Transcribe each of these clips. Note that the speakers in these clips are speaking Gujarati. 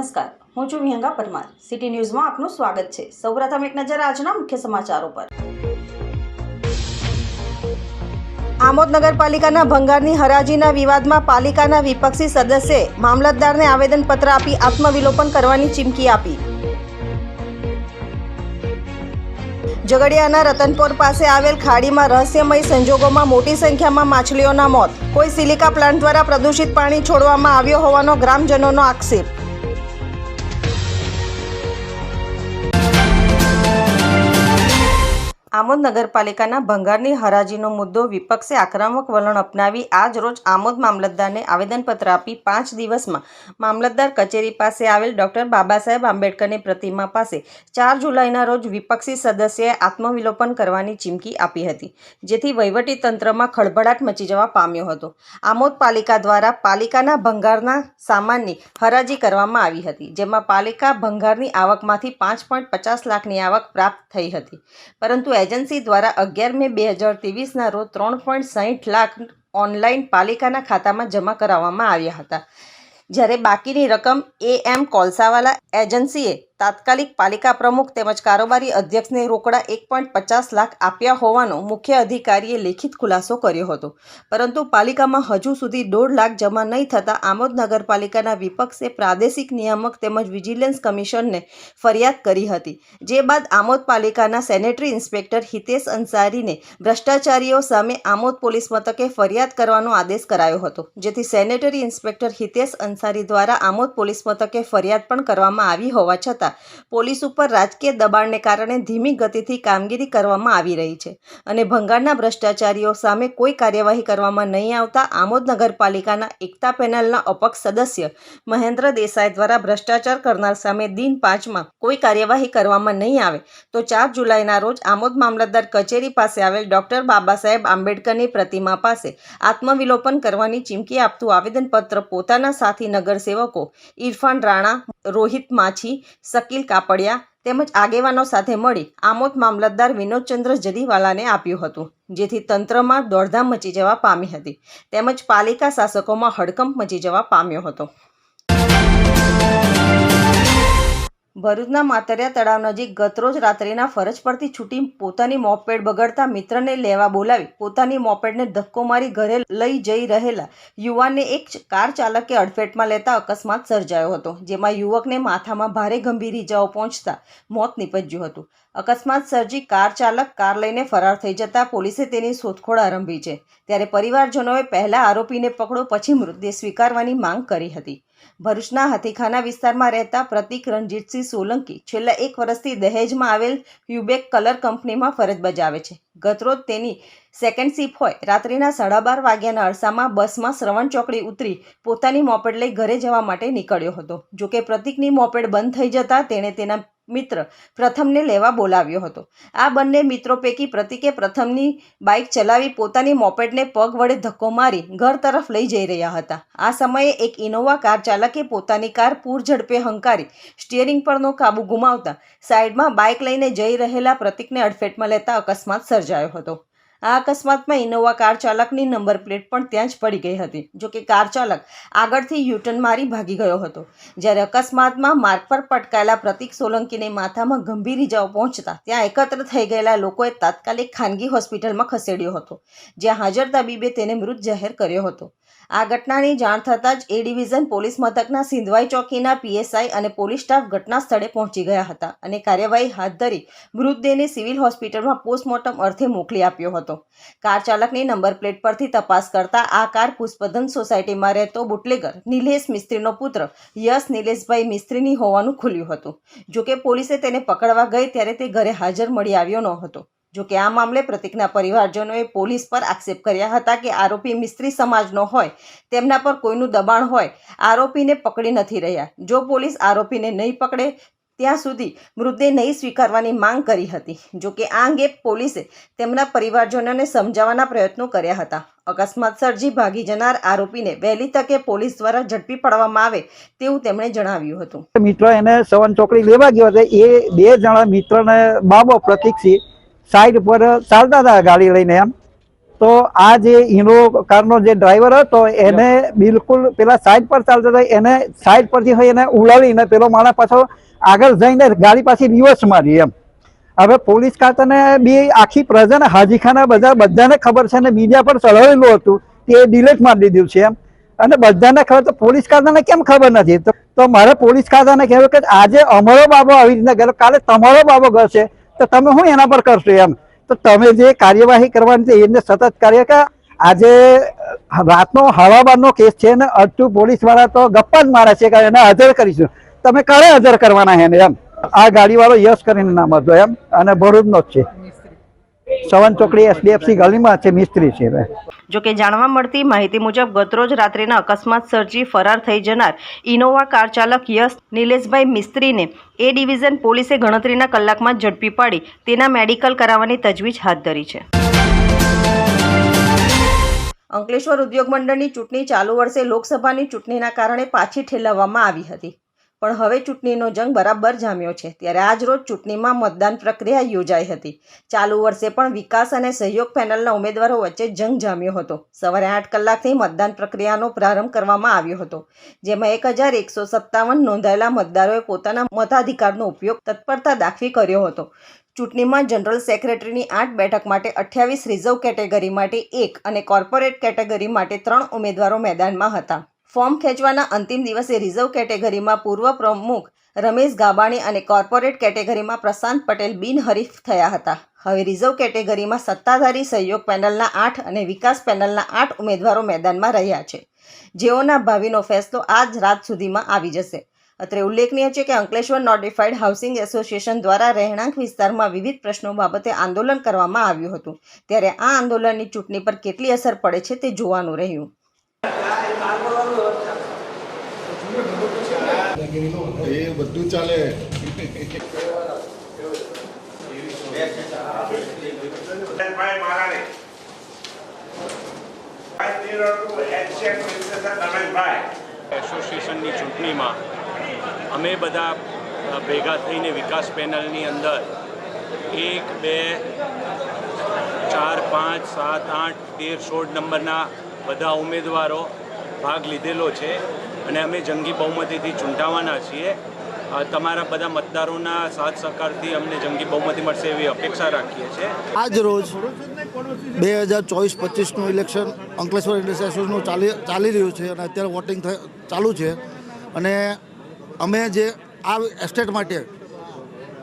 નમસ્કાર. હું છું વિહંગા પરમાર. સિટી ન્યૂઝમાં આપનું સ્વાગત છે. સૌપ્રથમ એક નજર આજના મુખ્ય સમાચારો પર. આમોદ નગરપાલિકાના ભંગારની હરાજીના વિવાદમાં પાલિકાના વિપક્ષી સદસ્યે મામલતદારને આવેદનપત્ર આપી આત્મવિલોપન કરવાની ચીમકી આપી. ઝઘડિયાના રતનપોર પાસે આવેલ ખાડીમાં રહસ્યમય સંજોગોમાં મોટી સંખ્યામાં માછલીઓના મોત. કોઈ સિલિકા પ્લાન્ટ દ્વારા પ્રદૂષિત પાણી છોડવામાં આવ્યો હોવાનો ગ્રામજનોનો આક્ષેપ. આમોદ નગરપાલિકાના ભંગારની હરાજીનો મુદ્દો વિપક્ષે આક્રમક વલણ અપનાવી આજ રોજ આમોદ મામલતદારને આવેદનપત્ર આપી પાંચ દિવસમાં મામલતદાર કચેરી પાસે આવેલ ડોક્ટર બાબા સાહેબ આંબેડકરની પ્રતિમા પાસે ચાર જુલાઈના રોજ વિપક્ષી સદસ્યએ આત્મવિલોપન કરવાની ચીમકી આપી હતી, જેથી વહીવટી તંત્રમાં ખળભળાટ મચી જવા પામ્યો હતો. આમોદ પાલિકા દ્વારા પાલિકાના ભંગારના સામાનની હરાજી કરવામાં આવી હતી, જેમાં પાલિકા ભંગારની આવકમાંથી પાંચ પોઈન્ટ પચાસ લાખની આવક પ્રાપ્ત થઈ હતી. પરંતુ એજન્સી દ્વારા અગિયાર મે બે હજાર ત્રેવીસના રોજ ત્રણ પોઈન્ટ સાહીઠ લાખ ઓનલાઈન પાલિકાના ખાતામાં જમા કરાવવામાં આવ્યા હતા. જ્યારે બાકીની રકમ એ એમ કોલસાવાલા એજન્સીએ તાત્કાલિક પાલિકા પ્રમુખ તેમજ કારોબારી અધ્યક્ષને રોકડા એક પોઈન્ટ પચાસ લાખ આપ્યા હોવાનો મુખ્ય અધિકારીએ લેખિત ખુલાસો કર્યો હતો. પરંતુ પાલિકામાં હજુ સુધી દોઢ લાખ જમા નહીં થતાં આમોદ નગરપાલિકાના વિપક્ષે પ્રાદેશિક નિયામક તેમજ વિજિલન્સ કમિશનને ફરિયાદ કરી હતી. જે બાદ આમોદ પાલિકાના સેનેટરી ઇન્સ્પેક્ટર હિતેશ અંસારીને ભ્રષ્ટાચારીઓ સામે આમોદ પોલીસ મથકે ફરિયાદ કરવાનો આદેશ કરાયો હતો. જેથી સેનેટરી ઇન્સ્પેક્ટર હિતેશ અંસારી દ્વારા આમોદ પોલીસ મથકે ફરિયાદ પણ કરવામાં આવી હોવા છતાં પોલીસ ઉપર રાજકીય દબાણને કારણે ધીમી ગતિથી કામગીરી કરવામાં આવી રહી છે અને ભંગાણના ભ્રષ્ટાચારીઓ સામે કોઈ કાર્યવાહી કરવામાં નહીં આવતા આમોદ નગરપાલિકાના એકતા પેનલના અપક્ષ સદસ્ય મહેન્દ્ર દેસાઈ દ્વારા ભ્રષ્ટાચાર કરનાર સામે દિન પાંચમાં કોઈ કાર્યવાહી કરવામાં નહીં આવે તો ચાર જુલાઈના રોજ આમોદ મામલતદાર કચેરી પાસે આવેલ ડોક્ટર બાબા સાહેબ આંબેડકરની પ્રતિમા પાસે આત્મવિલોપન કરવાની ચીમકી આપતું આવેદનપત્ર પોતાના સાથી નગરસેવકો ઇરફાન રાણા, રોહિત માછી શકીલ કાપડિયા તેમજ આગેવાનો સાથે મળી આમોદ મામલતદાર વિનોદચંદ્ર જરીવાલાને આપ્યું હતું, જેથી તંત્રમાં દોડધામ મચી જવા પામી હતી. તેમજ પાલિકા શાસકોમાં હડકંપ મચી જવા પામ્યો હતો. ભરૂચના માતરિયા તળાવ નજીક ગતરોજ રાત્રિના ફરજ પરથી છૂટી પોતાની મોપેડ બગડતા મિત્રને લેવા બોલાવી પોતાની મોપેડને ધક્કો મારી ઘરે લઈ જઈ રહેલા યુવાનને એક કાર ચાલકે અડફેટમાં લેતા અકસ્માત સર્જાયો હતો, જેમાં યુવકને માથામાં ભારે ગંભીર ઇજાઓ પહોંચતા મોત નીપજ્યું હતું. અકસ્માત સર્જી કાર ચાલક કાર લઈને ફરાર થઈ જતા પોલીસે તેની શોધખોળ આરંભી છે. ત્યારે પરિવારજનોએ પહેલા આરોપીને પકડો, પછી મૃતદેહ સ્વીકારવાની માંગ કરી હતી. ભરૂચના હાથીખાના વિસ્તારમાં રહેતા પ્રતિક રણજીતસિંહ સોલંકી છેલ્લા એક વર્ષથી દહેજમાં આવેલ યુબેક કલર કંપનીમાં ફરજ બજાવે છે. ગતરોજ તેની સેકન્ડ શિપ હોય, રાત્રિના સાડા બાર વાગ્યાના અરસામાં બસમાં શ્રવણ ચોકડી ઉતરી પોતાની મોપેડ લઈ ઘરે જવા માટે નીકળ્યો હતો. જોકે પ્રતિકની મોપેડ બંધ થઈ જતાં તેણે તેના મિત્ર પ્રથમને લેવા બોલાવ્યો હતો. આ બંને મિત્રો પૈકી પ્રતિકે પ્રથમની બાઇક ચલાવી પોતાની મોપેડને પગ વડે ધક્કો મારી ઘર તરફ લઈ જઈ રહ્યા હતા. આ સમયે એક ઇનોવા કાર ચાલકે પોતાની કાર પૂર ઝડપે હંકારી સ્ટિયરિંગ પરનો કાબુ ગુમાવતા સાઈડમાં બાઇક લઈને જઈ રહેલા પ્રતિકને અડફેટમાં લેતા અકસ્માત સર્જાયો હતો. આ અકસ્માતમાં ઇનોવા કાર ચાલકની નંબર પ્લેટ પણ ત્યાં જ પડી ગઈ હતી જોકે કાર ચાલક આગળથી યુટર્ન મારી ભાગી ગયો હતો. જ્યારે અકસ્માતમાં માર્ગ પર પટકાયેલા પ્રતિક સોલંકીને માથામાં ગંભીર ઇજાઓ પહોંચતા ત્યાં એકત્ર થઈ ગયેલા લોકોએ તાત્કાલિક ખાનગી હોસ્પિટલમાં ખસેડ્યો હતો, જ્યાં હાજર તબીબે તેને મૃત જાહેર કર્યો હતો. આ ઘટનાની જાણ થતાં જ એ ડિવિઝન પોલીસ મથકના સિંધવાઈ ચોકીના પીએસઆઈ અને પોલીસ સ્ટાફ ઘટના સ્થળે પહોંચી ગયા હતા અને કાર્યવાહી હાથ ધરી મૃતદેહને સિવિલ હોસ્પિટલમાં પોસ્ટમોર્ટમ અર્થે મોકલી આપ્યો હતો. કાર ચાલકની નંબર પ્લેટ પરથી તપાસ કરતા આ કાર પુષ્પધન સોસાયટીમાં રહેતો બુટલેગર નિલેશ મિસ્ત્રીનો પુત્ર યશ નિલેશભાઈ મિસ્ત્રીની હોવાનું ખુલ્યું હતું. જોકે પોલીસે તેને પકડવા ગઈ ત્યારે તે ઘરે હાજર મળી આવ્યો ન હતો જોકે આ મામલે પ્રતિકના પરિવારજનોએ પોલીસ પર આક્ષેપ કર્યા હતા કે આરોપી મિસ્ત્રી સમાજનો હોય, તેમના પર કોઈનું દબાણ હોય, આરોપીને પકડી નથી રહ્યા. જો પોલીસ આરોપીને નહીં પકડે, ત્યાં સુધી મૃતદેહ નહીં સ્વીકારવાની માંગ કરી હતી. જોકે આ અંગે પોલીસે તેમના પરિવારજનોને સમજાવવાના પ્રયત્નો કર્યા હતા. અકસ્માત સર્જી ભાગી જનાર આરોપીને વહેલી તકે પોલીસ દ્વારા ઝડપી પાડવામાં આવે તેવું તેમણે જણાવ્યું હતું. મિત્ર એને સવન ચોકડી લેવા ગયો હતો એ બે જણા મિત્રને બાબો પ્રતિકસિંહ સાઈડ પર ચાલતા હતા ગાડી લઈને એમ. તો આ જે ઇનો કારનો જે ડ્રાઈવર હતો, એને બિલકુલ પેલા સાઈડ પર ચાલતા હતા, એને સાઈડ પરથી હોય એને ઉડાવીને પેલો માણસ પાછો આગળ જઈને ગાડી પાછી રિવર્સ મારી એમ. હવે પોલીસ ખાતાને બી આખી પ્રજાને હાજીખાના બધા, બધાને ખબર છે અને મીડિયા પર ચડાવેલું હતું તે ડિલેટ મારી દીધું છે એમ. અને બધાને ખબર, તો પોલીસ ખાતાને કેમ ખબર નથી? તો મારે પોલીસ ખાતાને કહેવું કે આજે અમારો બાબો આવી રીતના ગયો. કાલે તમારો બાબો ગયો તો તમે હું એના પર કરશો એમ? તો તમે જે કાર્યવાહી કરવાની છે એને સતત કાર્ય કે? આજે રાતનો હવા કેસ છે ને અડધું પોલીસવાળા તો ગપ્પા જ મારે છે કે એને હાજર કરીશું. તમે ક્યારે હાજર કરવાના એને એમ. આ ગાડીવાળો યશ કરીને નામ હતો એમ. અને ભરૂચનો જ છે. સવન ચોકડી એસડીએફસી ગલીમાં છે મિસ્ત્રી છે હવે જો કે જાણવા મળતી માહિતી મુજબ ગતરોજ રાત્રિના અકસ્માત સર્જી ફરાર થઈ જનાર ઇનોવા કાર ચાલક યશ નિલેશભાઈ મિસ્ત્રીને એ ડિવિઝન પોલીસે ગણતરીના કલાકમાં ઝડપી પાડી તેના મેડિકલ કરાવવાની તજવીજ હાથ ધરી છે. અંકલેશ્વર ઉદ્યોગ મંડળની ચૂંટણી ચાલુ વર્ષે લોકસભાની ચૂંટણીના કારણે પાછી ઠેલવવામાં આવી હતી. પણ હવે ચૂંટણીનો જંગ બરાબર જામ્યો છે. ત્યારે આજ રોજ ચૂંટણીમાં મતદાન પ્રક્રિયા યોજાઈ હતી. ચાલુ વર્ષે પણ વિકાસ અને સહયોગ પેનલના ઉમેદવારો વચ્ચે જંગ જામ્યો હતો. સવારે આઠ કલાકથી મતદાન પ્રક્રિયાનો પ્રારંભ કરવામાં આવ્યો હતો, જેમાં એક હજાર એકસો સત્તાવન નોંધાયેલા મતદારોએ પોતાના મતાધિકારનો ઉપયોગ તત્પરતા દાખવી કર્યો હતો. ચૂંટણીમાં જનરલ સેક્રેટરીની આઠ બેઠક માટે અઠ્યાવીસ રિઝર્વ કેટેગરી માટે એક અને કોર્પોરેટ કેટેગરી માટે ત્રણ ઉમેદવારો મેદાનમાં હતા. ફોર્મ ખેંચવાના અંતિમ દિવસે રિઝર્વ કેટેગરીમાં પૂર્વ પ્રમુખ રમેશ ગાબાણી અને કોર્પોરેટ કેટેગરીમાં પ્રશાંત પટેલ બિનહરીફ થયા હતા. હવે રિઝર્વ કેટેગરીમાં સત્તાધારી સહયોગ પેનલના આઠ અને વિકાસ પેનલના આઠ ઉમેદવારો મેદાનમાં રહ્યા છે. જેઓના ભાવિનો ફેસલો આજ રાત સુધીમાં આવી જશે. અત્રે ઉલ્લેખનીય છે કે અંકલેશ્વર નોટિફાઈડ હાઉસિંગ એસોસિએશન દ્વારા રહેણાંક વિસ્તારમાં વિવિધ પ્રશ્નો બાબતે આંદોલન કરવામાં આવ્યું હતું. ત્યારે આ આંદોલનની ચૂંટણી પર કેટલી અસર પડે છે તે જોવાનું રહ્યું. એ બધું ચાલે. એસોસિએશનની ચૂંટણીમાં અમે બધા ભેગા થઈને વિકાસ પેનલની અંદર એક બે ચાર પાંચ સાત આઠ તેર સોળ નંબરના બધા ઉમેદવારો ભાગ લીધેલો છે અને અમે જંગી બહુમતીથી ચૂંટાવાના છીએ. તમારા બધા મતદારોના સાથ સહકારથી અમને જંગી બહુમતી મળશે એવી અપેક્ષા રાખીએ છીએ. આજ રોજ બે હજાર ચોવીસ, પચીસનું ઇલેક્શન અંકલેશ્વર ઇન્ડસ્ટ્રી ચાલી ચાલી રહ્યું છે અને અત્યારે વોટિંગ ચાલુ છે. અને અમે જે આ એસ્ટેટ માટે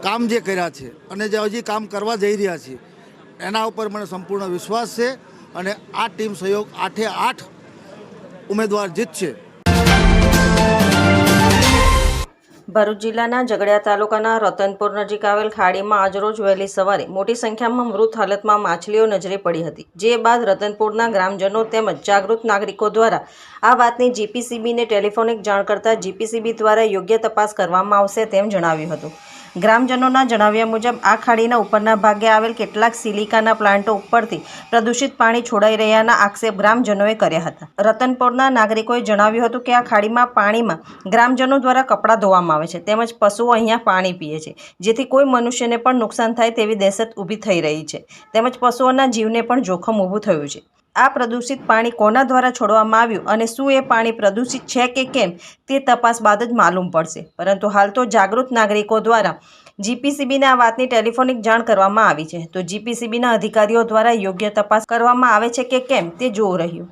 કામ જે કર્યા છે અને જે હજી કામ કરવા જઈ રહ્યા છીએ, એના ઉપર મને સંપૂર્ણ વિશ્વાસ છે. અને આ ટીમ સહયોગ આઠે આઠ ઉમેદવાર જીતશે. ભરૂચ જિલ્લાના ઝઘડિયા તાલુકાના રતનપુર નજીક આવેલ ખાડીમાં આજરોજ વહેલી સવારે મોટી સંખ્યામાં મૃત હાલતમાં માછલીઓ નજરે પડી હતી, જે બાદ રતનપુરના ગ્રામજનો તેમજ જાગૃત નાગરિકો દ્વારા આ વાતની જીપીસીબીને ટેલિફોનિક જાણ કરતા જીપીસીબી દ્વારા યોગ્ય તપાસ કરવામાં આવશે તેમ જણાવ્યું હતું. ગ્રામજનોના જણાવ્યા મુજબ, આ ખાડીના ઉપરના ભાગે આવેલ કેટલાક સિલિકાના પ્લાન્ટો ઉપરથી પ્રદૂષિત પાણી છોડાઈ રહ્યાના આક્ષેપ ગ્રામજનોએ કર્યા હતા. રતનપુરના નાગરિકોએ જણાવ્યું હતું કે, આ ખાડીમાં પાણીમાં ગ્રામજનો દ્વારા કપડાં ધોવામાં આવે છે, તેમજ પશુઓ અહીંયા પાણી પીએ છે, જેથી કોઈ મનુષ્યને પણ નુકસાન થાય તેવી દહેશત ઊભી થઈ રહી છે. તેમજ પશુઓના જીવને પણ જોખમ ઊભું થયું છે. આ પ્રદૂષિત પાણી કોના દ્વારા છોડવામાં આવ્યું અને શું એ પાણી પ્રદૂષિત છે કે કેમ તે તપાસ બાદ જ માલુમ પડશે. પરંતુ હાલ તો જાગૃત નાગરિકો દ્વારા જીપીસીબીને આ વાતની ટેલિફોનિક જાણ કરવામાં આવી છે. તો જીપીસીબીના અધિકારીઓ દ્વારા યોગ્ય તપાસ કરવામાં આવે છે કે કેમ તે જોવું રહ્યું.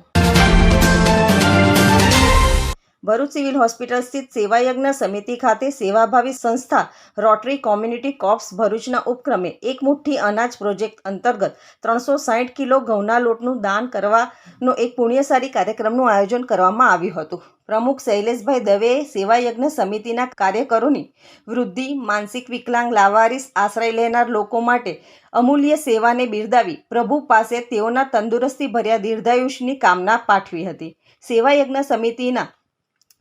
ભરૂચ સિવિલ હોસ્પિટલ સ્થિત સેવાયજ્ઞ સમિતિ ખાતે સેવાભાવી સંસ્થા રોટરી કોમ્યુનિટી કોપ્સ ભરૂચના ઉપક્રમે એક મુઠ્ઠી અનાજ પ્રોજેક્ટ અંતર્ગત ત્રણસો સાઠ કિલો ઘઉંના લોટનું દાન કરવાનો એક પુણ્યસારી કાર્યક્રમનું આયોજન કરવામાં આવ્યું હતું. પ્રમુખ શૈલેષભાઈ દવેએ સેવાયજ્ઞ સમિતિના કાર્યકરોની વૃદ્ધિ, માનસિક વિકલાંગ લાવારીસ આશ્રય લેનાર લોકો માટે અમૂલ્ય સેવાને બિરદાવી પ્રભુ પાસે તેઓના તંદુરસ્તી ભર્યા દીર્ઘાયુષની કામના પાઠવી હતી. સેવાયજ્ઞ સમિતિના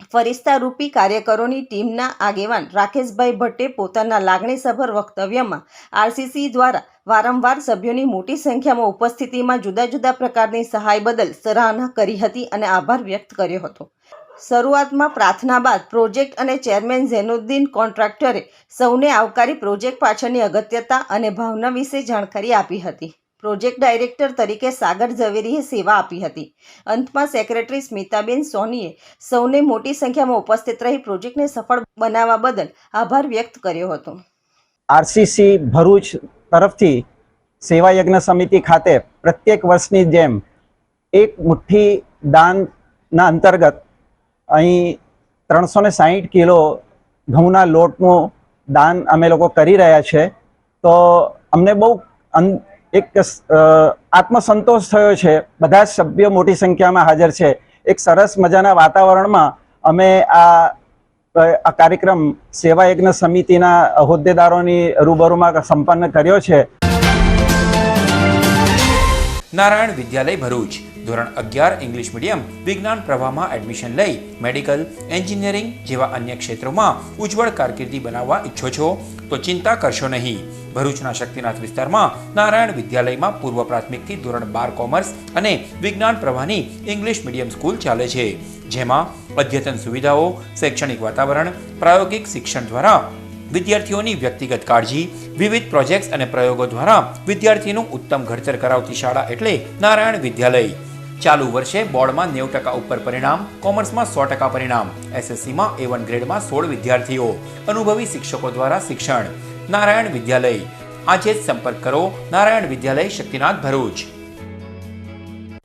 ફરિશ્તારૂપી કાર્યકરોની ટીમના આગેવાન રાકેશભાઈ ભટ્ટે પોતાના લાગણીસભર વક્તવ્યમાં આરસીસી દ્વારા વારંવાર સભ્યોની મોટી સંખ્યામાં ઉપસ્થિતિમાં જુદા જુદા પ્રકારની સહાય બદલ સરાહના કરી હતી અને આભાર વ્યક્ત કર્યો હતો. શરૂઆતમાં પ્રાર્થના બાદ પ્રોજેક્ટ અને ચેરમેન ઝેનુદ્દીન કોન્ટ્રાક્ટરે સૌને આવકારી પ્રોજેક્ટ પાછળની અગત્યતા અને ભાવના વિશે જાણકારી આપી હતી. પ્રોજેક્ટ ડાયરેક્ટર તરીકે સાગર ઝવેરીએ સેવા આપી હતી. અંતમાં સેક્રેટરી સ્મિતાબેન સોનીએ સૌને મોટી સંખ્યામાં ઉપસ્થિત રહી પ્રોજેક્ટને સફળ બનાવવા બદલ આભાર વ્યક્ત કર્યો હતો. આરસીસી ભરૂચ તરફથી સેવા યજ્ઞ સમિતિ ખાતે પ્રત્યેક વર્ષની જેમ એક મુઠ્ઠી દાનના અંતર્ગત અહીં ત્રણસો ને સાહીઠ કિલો ઘઉંના લોટનું દાન અમે લોકો કરી રહ્યા છે. તો અમને બહુ એક આત્મસંતોષ થયો છે. બધા જ સભ્યો મોટી સંખ્યામાં હાજર છે. એક સરસ મજાના વાતાવરણમાં અમે આ આ કાર્યક્રમ સેવા યજ્ઞ સમિતિના હોદ્દેદારોની રૂબરૂમાં સંપન્ન કર્યો છે. નારાયણ વિદ્યાલય ભરૂચ. ધોરણ અગિયાર ઇંગ્લિશ મીડિયમ વિજ્ઞાન પ્રવાહમાં એડમિશન લઈ મેડિકલ એન્જિનિયરિંગ જેવા અન્ય ક્ષેત્રોમાં ઉજ્જવળ કારકિર્દી બનાવવા ઈચ્છો છો, તો ચિંતા કરશો નહીં. ભરૂચના શક્તિનાથ વિસ્તારમાં નારાયણ વિદ્યાલયમાં પૂર્વ પ્રાથમિકથી ધોરણ બાર કોમર્સ અને વિજ્ઞાન પ્રવાહની ઇંગ્લિશ મીડિયમ સ્કૂલ ચાલે છે. જેમાં અદ્યતન સુવિધાઓ, શૈક્ષણિક વાતાવરણ, પ્રાયોગિક શિક્ષણ દ્વારા વિદ્યાર્થીઓની વ્યક્તિગત કાળજી, વિવિધ પ્રોજેક્ટ્સ અને પ્રયોગો દ્વારા વિદ્યાર્થીનું ઉત્તમ ઘડતર કરાવતી શાળા એટલે નારાયણ વિદ્યાલય. ચાલુ વર્ષે બોર્ડમાં નેવું ટકા ઉપર પરિણામ, કોમર્સમાં સો ટકા પરિણામ, એસએસસીમાં એ વન ગ્રેડમાં સોળ વિદ્યાર્થીઓ, અનુભવી શિક્ષકો દ્વારા શિક્ષણ. નારાયણ વિદ્યાલય. આજે જ સંપર્ક કરો. નારાયણ વિદ્યાલય, શક્તિનાથ ભરૂચ.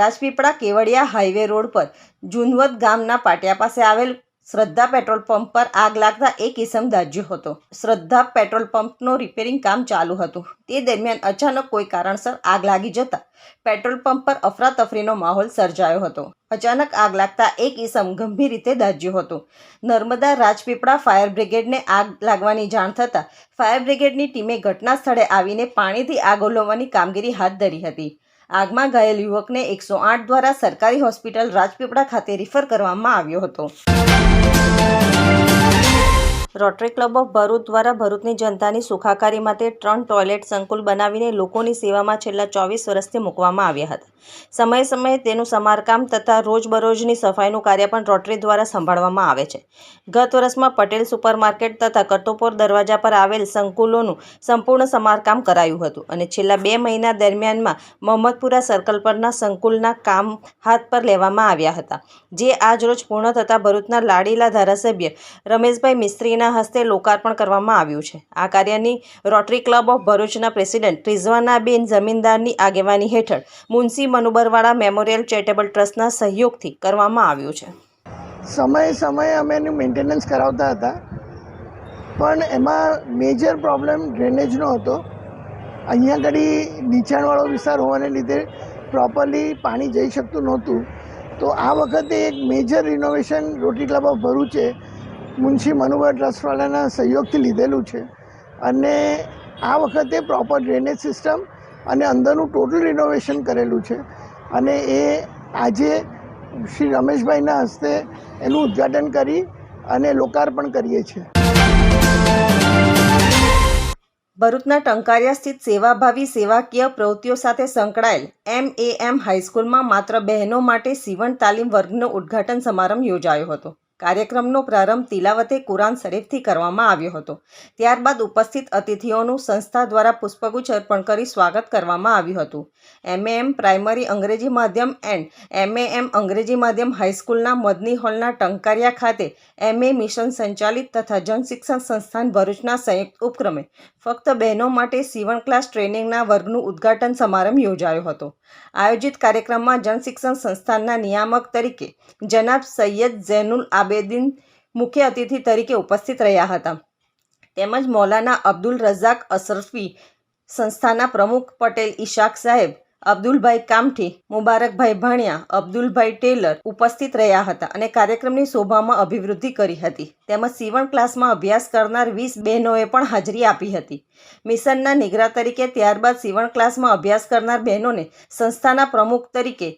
રાજપીપળા કેવડિયા હાઈવે રોડ પર જુનવત ગામના પાટિયા પાસે આવેલ શ્રદ્ધા પેટ્રોલ પંપ પર આગ લાગતા એક ઇસમ દાજ્યો હતો. શ્રદ્ધા પેટ્રોલ પંપનો રિપેરિંગ કામ ચાલુ હતું. તે દરમિયાન અચાનક કોઈ કારણસર આગ લાગી જતા પેટ્રોલ પંપ પર અફરાતફરીનો માહોલ સર્જાયો હતો. અચાનક આગ લાગતા એક ઇસમ ગંભીર રીતે દાજ્યો હતો. નર્મદા રાજપીપળા ફાયર બ્રિગેડને આગ લાગવાની જાણ થતાં ફાયર બ્રિગેડની ટીમે ઘટના સ્થળે આવીને પાણીથી આગ ઓલવવાની કામગીરી હાથ ધરી હતી. આગમાં ઘાયલ યુવકને એકસો આઠ દ્વારા સરકારી હોસ્પિટલ રાજપીપળા ખાતે રિફર કરવામાં આવ્યો હતો. રોટરી ક્લબ ઓફ ભરૂચ દ્વારા ભરૂચની જનતાની સુખાકારી માટે ત્રણ ટોયલેટ સંકુલ બનાવીને લોકોની સેવામાં છેલ્લા ચોવીસ વર્ષથી મૂકવામાં આવ્યા હતા. સમયે સમયે તેનું સમારકામ તથા રોજબરોજની સફાઈનું કાર્ય પણ રોટરી દ્વારા સંભાળવામાં આવે છે. ગત વર્ષમાં પટેલ સુપરમાર્કેટ તથા કટોપોર દરવાજા પર આવેલ સંકુલોનું સંપૂર્ણ સમારકામ કરાયું હતું અને છેલ્લા બે મહિના દરમિયાનમાં મોહમ્મદપુરા સર્કલ પરના સંકુલના કામ હાથ પર લેવામાં આવ્યા હતા. જે આજરોજ પૂર્ણ થતાં ભરૂચના લાડીલા ધારાસભ્ય રમેશભાઈ મિસ્ત્રીના હસ્તે લોકાર્પણ કરવામાં આવ્યું છે. આ કાર્યની રોટરી ક્લબ ઓફ ભરૂચના પ્રેસિડેન્ટ રિઝવાનાબેન જમીનદારની આગેવાની હેઠળ મુનસી મનુબરવાળા મેમોરિયલ ચેરિટેબલ ટ્રસ્ટના સહયોગથી કરવામાં આવ્યું છે. સમયે સમયે અમે એનું મેન્ટેનન્સ કરાવતા હતા. પણ એમાં મેજર પ્રોબ્લેમ ડ્રેનેજનો હતો. અહીંયા આગળ નીચાણવાળો વિસ્તાર હોવાને લીધે પ્રોપરલી પાણી જઈ શકતું નહોતું. તો આ વખતે એક major renovation Rotary club of ભરૂચે Munshi Manubhai ટ્રસ્ટવાળાના સહયોગથી લીધેલું છે. અને આ વખતે પ્રોપર ડ્રેનેજ સિસ્ટમ અને અંદરનું ટોટલ રિનોવેશન કરેલું છે. અને એ આજે શ્રી રમેશભાઈના હસ્તે એનું ઉદ્ઘાટન કરી અને લોકાર્પણ કરીએ છીએ. ભરૂચના ટંકારિયા સ્થિત સેવાભાવી સેવાકીય પ્રવૃત્તિઓ સાથે સંકળાયેલ એમ એ એમ હાઈસ્કૂલમાં માત્ર બહેનો માટે સીવણ તાલીમ વર્ગનો ઉદ્ઘાટન સમારંભ યોજાયો હતો. કાર્યક્રમનો પ્રારંભ તિલાવતે કુરાન શરીફથી કરવામાં આવ્યો હતો. ત્યારબાદ ઉપસ્થિત અતિથિઓનું સંસ્થા દ્વારા પુષ્પગુચ્છ અર્પણ કરી સ્વાગત કરવામાં આવ્યું હતું. એમએએમ પ્રાઇમરી અંગ્રેજી માધ્યમ એન્ડ એમએએમ અંગ્રેજી માધ્યમ હાઈસ્કૂલના મદની હોલના ટંકારિયા ખાતે એમએ મિશન સંચાલિત તથા જનશિક્ષણ સંસ્થાન ભરૂચના સંયુક્ત ઉપક્રમે ફક્ત બહેનો માટે સીવણ ક્લાસ ટ્રેનિંગના વર્ગનું ઉદ્ઘાટન સમારંભ યોજાયો હતો. આયોજિત કાર્યક્રમમાં જનશિક્ષણ સંસ્થાનના નિયામક તરીકે જનાબ સૈયદ ઝૈનુલ આબેદીન મુખ્ય અતિથિ તરીકે ઉપસ્થિત રહ્યા હતા. તેમજ મૌલાના અબ્દુલ રઝાક અશરફી સંસ્થાના પ્રમુખ પટેલ ઈશાક સાહેબ, અબ્દુલભાઈ કામઠી, મુબારકભાઈ ભાણિયા, અબ્દુલભાઈ ટેલર ઉપસ્થિત રહ્યા હતા અને કાર્યક્રમની શોભામાં અભિવૃદ્ધિ કરી હતી. તેમજ સીવણ ક્લાસમાં અભ્યાસ કરનાર વીસ બહેનોએ પણ હાજરી આપી હતી. મિશનના નિગરા તરીકે ત્યારબાદ સીવણ ક્લાસમાં અભ્યાસ કરનાર બહેનોને સંસ્થાના પ્રમુખ તરીકે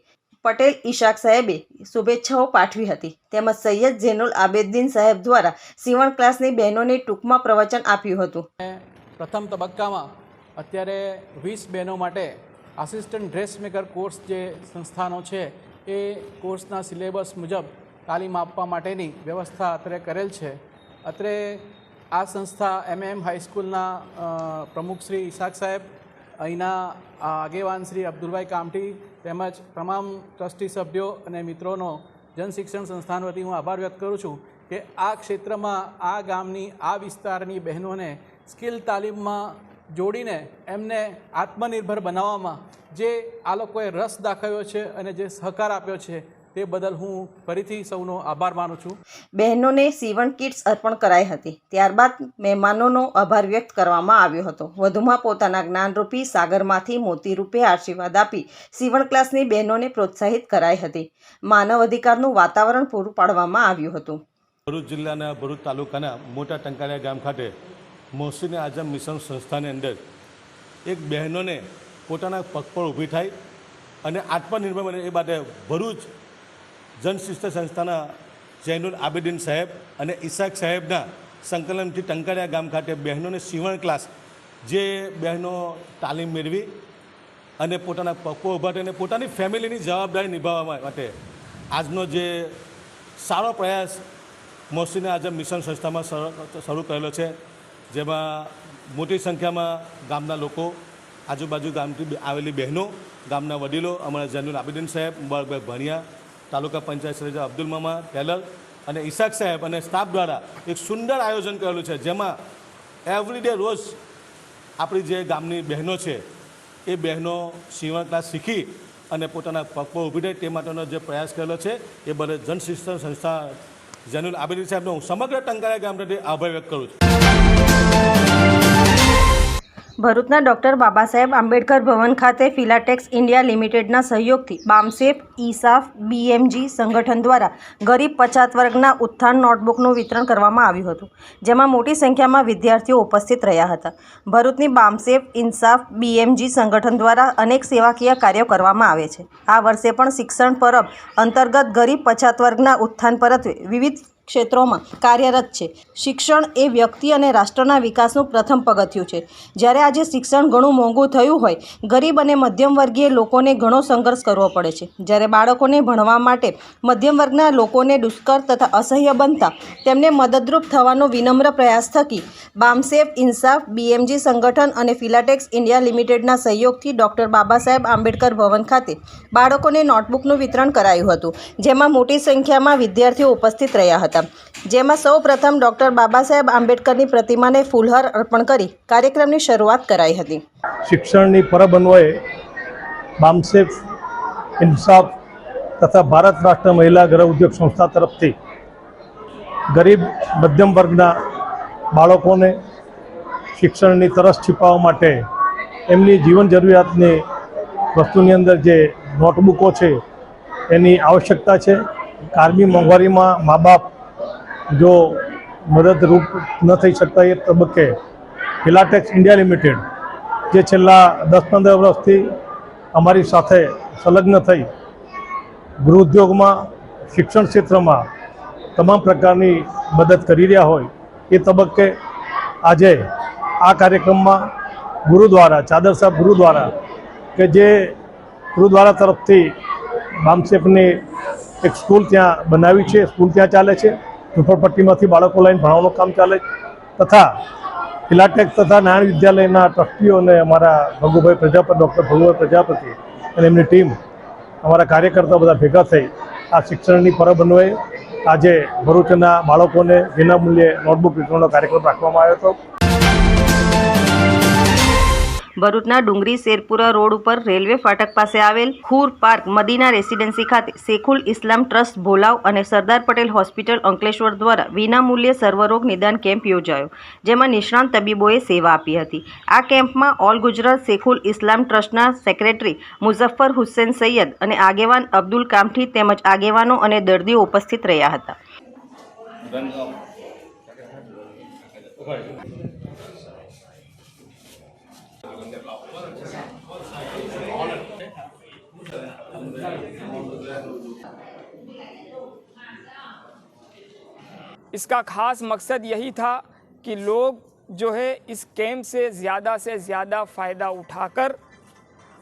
પટેલ, ઈશાક સાહેબે શુભેચ્છાઓ પાઠવી હતી. તેમજ સૈયદ જેનુલ આબેદ્દીન સાહેબ દ્વારા સીવણ ક્લાસની બહેનોને ટૂંકમાં પ્રવચન આપ્યું હતું. પ્રથમ તબક્કામાં અત્યારે વીસ બહેનો માટે આસિસ્ટન્ટ ડ્રેસમેકર કોર્સ જે સંસ્થાનો છે, એ કોર્સના સિલેબસ મુજબ તાલીમ આપવા માટેની વ્યવસ્થા અત્રે કરેલ છે. અત્રે આ સંસ્થા એમ એમ હાઈસ્કૂલના પ્રમુખ શ્રી ઈશાક સાહેબ, અહીંના આગેવાન શ્રી અબ્દુલભાઈ કામઠી તેમજ તમામ ટ્રસ્ટી સભ્યો અને મિત્રોનો જનશિક્ષણ સંસ્થાન વતી હું આભાર વ્યક્ત કરું છું કે આ ક્ષેત્રમાં આ ગામની, આ વિસ્તારની બહેનોને સ્કિલ તાલીમમાં જોડીને એમને આત્મનિર્ભર બનાવવામાં જે આ લોકોએ રસ દાખવ્યો છે અને જે સહકાર આપ્યો છે તે બદલ હું ફરીથી સૌનો આભાર માનું છું. બહેનોને સીવણ કિટ્સ અર્પણ કરાઈ હતી. ત્યારબાદ મહેમાનોનો આભાર વ્યક્ત કરવામાં આવ્યો હતો. વધુમાં પોતાના જ્ઞાનરૂપી સાગરમાંથી મોતી રૂપે આશીર્વાદ આપી સીવણ ક્લાસની બહેનોને પ્રોત્સાહિત કરાઈ હતી. માનવ અધિકારનું વાતાવરણ પૂરું પાડવામાં આવ્યું હતું. ભરૂચ જિલ્લાના ભરૂચ તાલુકાના મોટા ટંકારિયા ગામ ખાતે મોહસિન આઝમ મિશન સંસ્થાની અંદર એક બહેનોને પોતાના પગ પર ઊભી થાય અને આત્મનિર્ભર બને એ માટે ભરૂચ જનશિસ્ત સંસ્થાના જૈનુલ આબેદીન સાહેબ અને ઈશાક સાહેબના સંકલનથી ટંકારિયા ગામ ખાતે બહેનોને સીવણ ક્લાસ, જે બહેનો તાલીમ મેળવી અને પોતાના પગ ઊભા થઈને પોતાની ફેમિલીની જવાબદારી નિભાવવા માટે આજનો જે સારો પ્રયાસ મોસીને આજે મિશન સંસ્થામાં શરૂ કરેલો છે, જેમાં મોટી સંખ્યામાં ગામના લોકો, આજુબાજુ ગામથી આવેલી બહેનો, ગામના વડીલો, અમારા જૈનુલ આબેદીન સાહેબ મુબારકભાઈ ભણિયા તાલુકા પંચાયત સદસ્ય અબ્દુલ મામા ટેલર અને ઈશાક સાહેબ અને સ્ટાફ દ્વારા એક સુંદર આયોજન કરેલું છે, જેમાં એવરીડે રોજ આપણી જે ગામની બહેનો છે, એ બહેનો સીવણ ક્લાસ શીખી અને પોતાના પગ ઊભી રહે તે માટેનો જે પ્રયાસ કરેલો છે, એ બધે જનશિક્ષણ સંસ્થા જેનુલ આબેદી સાહેબનો હું સમગ્ર ટંકારા ગામ આભાર વ્યક્ત કરું છું. ભરૂચના ડૉક્ટર બાબા સાહેબ આંબેડકર ભવન ખાતે ફિલાટેક્સ ઇન્ડિયા લિમિટેડના સહયોગથી બામસેફ ઈસાફ, બીએમજી સંગઠન દ્વારા ગરીબ પછાત વર્ગના ઉત્થાન નોટબુકનું વિતરણ કરવામાં આવ્યું હતું, જેમાં મોટી સંખ્યામાં વિદ્યાર્થીઓ ઉપસ્થિત રહ્યા હતા. ભરૂચની બામસેફ ઇન્સાફ બીએમજી સંગઠન દ્વારા અનેક સેવાકીય કાર્યો કરવામાં આવે છે. આ વર્ષે પણ શિક્ષણ પરબ અંતર્ગત ગરીબ પછાત વર્ગના ઉત્થાન પરત્વે વિવિધ ક્ષેત્રોમાં કાર્યરત છે. શિક્ષણ એ વ્યક્તિ અને રાષ્ટ્રના વિકાસનું પ્રથમ પગથિયું છે. જ્યારે આજે શિક્ષણ ઘણું મોંઘું થયું હોય, ગરીબ અને મધ્યમ વર્ગીય લોકોને ઘણો સંઘર્ષ કરવો પડે છે. જ્યારે બાળકોને ભણવા માટે મધ્યમ વર્ગના લોકોને દુષ્કર તથા અસહ્ય બનતા તેમને મદદરૂપ થવાનો વિનમ્ર પ્રયાસ થકી, બામસેફ ઇન્સાફ, બીએમજી સંગઠન અને ફિલાટેક્સ ઇન્ડિયા લિમિટેડના સહયોગથી ડૉક્ટર બાબા સાહેબ આંબેડકર ભવન ખાતે બાળકોને નોટબુકનું વિતરણ કરાયું હતું, જેમાં મોટી સંખ્યામાં વિદ્યાર્થીઓ ઉપસ્થિત રહ્યા હતા. જેમાં સૌ પ્રથમ ડૉક્ટર બાબા સાહેબ આંબેડકરની પ્રતિમાને ફૂલહાર અર્પણ કરી કાર્યક્રમની શરૂઆત કરાઈ હતી. શિક્ષણની પરબ અન્વયે બામસેફ ઇન્સાફ તથા ભારત રાષ્ટ્ર મહિલા ગૃહ ઉદ્યોગ સંસ્થા તરફથી ગરીબ મધ્યમ વર્ગના બાળકોને શિક્ષણની તરસ છીપાવવા માટે એમની જીવન જરૂરિયાતની વસ્તુની અંદર જે નોટબુકો છે એની આવશ્યકતા છે. કારમી મોંઘવારીમાં મા બાપ જો મદદરૂપ ન થઈ શકતા એ તબક્કે ફિલાટેક્સ ઇન્ડિયા લિમિટેડ જે છેલ્લા દસ પંદર વર્ષથી અમારી સાથે સંલગ્ન થઈ ગૃહ ઉદ્યોગમાં શિક્ષણ ક્ષેત્રમાં તમામ પ્રકારની મદદ કરી રહ્યા હોય એ તબક્કે આજે આ કાર્યક્રમમાં ગુરુદ્વારા, ચાદર સાહેબ ગુરુદ્વારા કે જે ગુરુદ્વારા તરફથી બામસેફની એક સ્કૂલ ત્યાં બનાવી છે, સ્કૂલ ત્યાં ચાલે છે. ઝુંપડપટ્ટીમાંથી બાળકો લઈને ભણાવવાનું કામ ચાલે તથા ફિલાટેક તથા નારાયણ વિદ્યાલયના ટ્રસ્ટીઓ અને અમારા ભગુભાઈ પ્રજાપતિ, ડૉક્ટર ભગુભાઈ પ્રજાપતિ અને એમની ટીમ અમારા કાર્યકર્તા બધા ભેગા થઈ આ શિક્ષણની પરબ અન્વયે આજે ભરૂચના બાળકોને વિનામૂલ્યે નોટબુક વિતરણનો કાર્યક્રમ રાખવામાં આવ્યો હતો. ભરૂચના ડુંગરી શેરપુરા રોડ ઉપર રેલવે ફાટક પાસે આવેલ ખુર પાર્ક મદીના રેસિડેન્સી ખાતે શેખુલ ઇસ્લામ ટ્રસ્ટ ભોલાવ અને સરદાર પટેલ હોસ્પિટલ અંકલેશ્વર દ્વારા વિનામૂલ્યે સર્વરોગ નિદાન કેમ્પ યોજાયો, જેમાં નિષ્ણાંત તબીબોએ સેવા આપી હતી. આ કેમ્પમાં ઓલ ગુજરાત શેખુલ ઇસ્લામ ટ્રસ્ટના સેક્રેટરી મુઝફ્ફર હુસેન સૈયદ અને આગેવાન અબ્દુલ કામઠી તેમજ આગેવાનો અને દર્દીઓ ઉપસ્થિત રહ્યા હતા. इसका खास मकसद यही था कि लोग जो है इस कैंप से ज़्यादा से ज़्यादा फ़ायदा उठाकर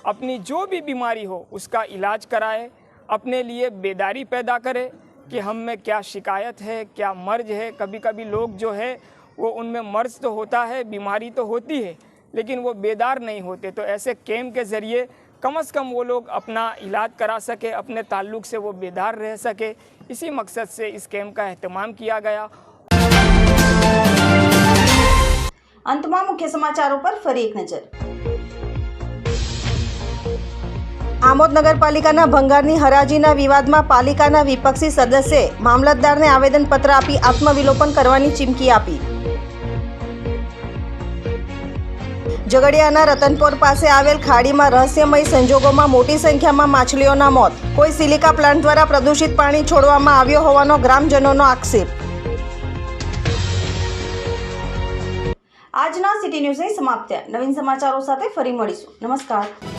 अपनी जो भी बीमारी हो उसका इलाज कराए, अपने लिए बेदारी पैदा करे कि हम में क्या शिकायत है, क्या मर्ज है। कभी कभी लोग जो है वो उनमें मर्ज तो होता है, बीमारी तो होती है, लेकिन वो बेदार नहीं होते। तो ऐसे कैंप के ज़रिए कम अज़ कम वो लोग अपना इलाज करा सके अपने ताल्लुक़ से वो बेदार रह सके इसी मकसद से इस कैंप का अहतमाम किया गया અંતમાં મુખ્ય સમાચારો પર ફરી એક નજર આમોદ નગરપાલિકાના ભંગારની હરાજીના વિવાદમાં પાલિકાના વિપક્ષી સદસ્યે મામલતદારને આવેદનપત્ર આપી આત્મવિલોપન કરવાની ચીમકી આપી ઝઘડિયાના રતનપોર પાસે આવેલ ખાડીમાં રહસ્યમય સંજોગોમાં મોટી સંખ્યામાં માછલીઓના મોત. કોઈ સિલિકા પ્લાન્ટ દ્વારા પ્રદૂષિત પાણી છોડવામાં આવ્યો હોવાનો ગ્રામજનોનો આક્ષેપ. આજના સિટી ન્યૂઝ સમાપ્ત નવીન સમાચારો સાથે ફરી મળીશું. નમસ્કાર.